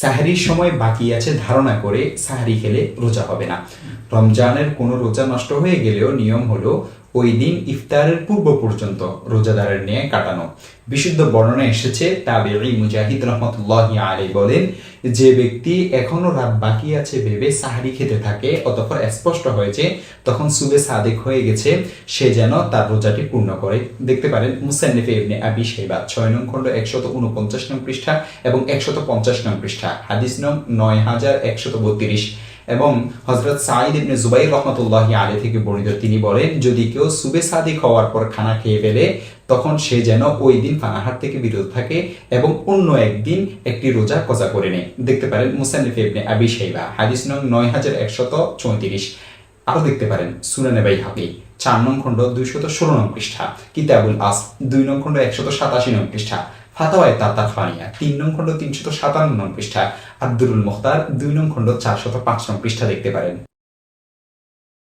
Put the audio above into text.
সাহারির সময় বাকি আছে ধারণা করে সাহারি খেলে রোজা হবে না। রমজানের কোনো রোজা নষ্ট হয়ে গেলেও নিয়ম হলো ওই দিন ইফতারের পূর্ব পর্যন্ত রোজাদারের নিয়ে কাটানো। বিশুদ্ধ বর্ণনা এসেছে, তাবেঈ মুজাহিদ রহমতুল্লাহ আলী বলেন, যে ব্যক্তি এখনও রাত বাকি আছে ভেবে সাহারি খেতে থাকে, অতঃপর স্পষ্ট হয়েছে, তখন সুবে সাদেক হয়ে গেছে, সে যেন তার রোজাটি পূর্ণ করে। দেখতে পারেন, মুসান্নিফে ইবনে আবি শাইবা ছয় নং খণ্ড, একশত উনপঞ্চাশ নং পৃষ্ঠা এবং একশত পঞ্চাশ নং পৃষ্ঠা, হাদিস নং নয় হাজার একশত বত্রিশ। এবং হজরত সাঈদ ইবনে জুবাইর রহমতুল্লাহ আলী থেকে বর্ণিত তিনি বলেন, যদি কেউ সুবে সাদিক হওয়ার পর খানা খেয়ে ফেলে, তখন সে যেন ওই দিন পানাহার থেকে বিরত থাকে এবং অন্য একদিন একটি রোজা কজা করে নেয়। দেখতে পারেন মুসান্নিফ ইবনে আবি শাইবা, হাদিস নং নয় হাজার একশত চৌত্রিশ। আরও দেখতে পারেন সুনানে বাই হাকি চার নং খণ্ড দুইশত ষোলো নং পৃষ্ঠা, কিতাবুল আস দুই নং খণ্ড একশত সাতাশি নং পৃষ্ঠা, ফাতাওয়ায় তাতার ফানিয়া তিন নং খণ্ড তিনশত সাতান্ন নং পৃষ্ঠা, আব্দুরুল মুখতার দুই নং খণ্ড চারশত পাঁচ নং পৃষ্ঠা দেখতে পারেন।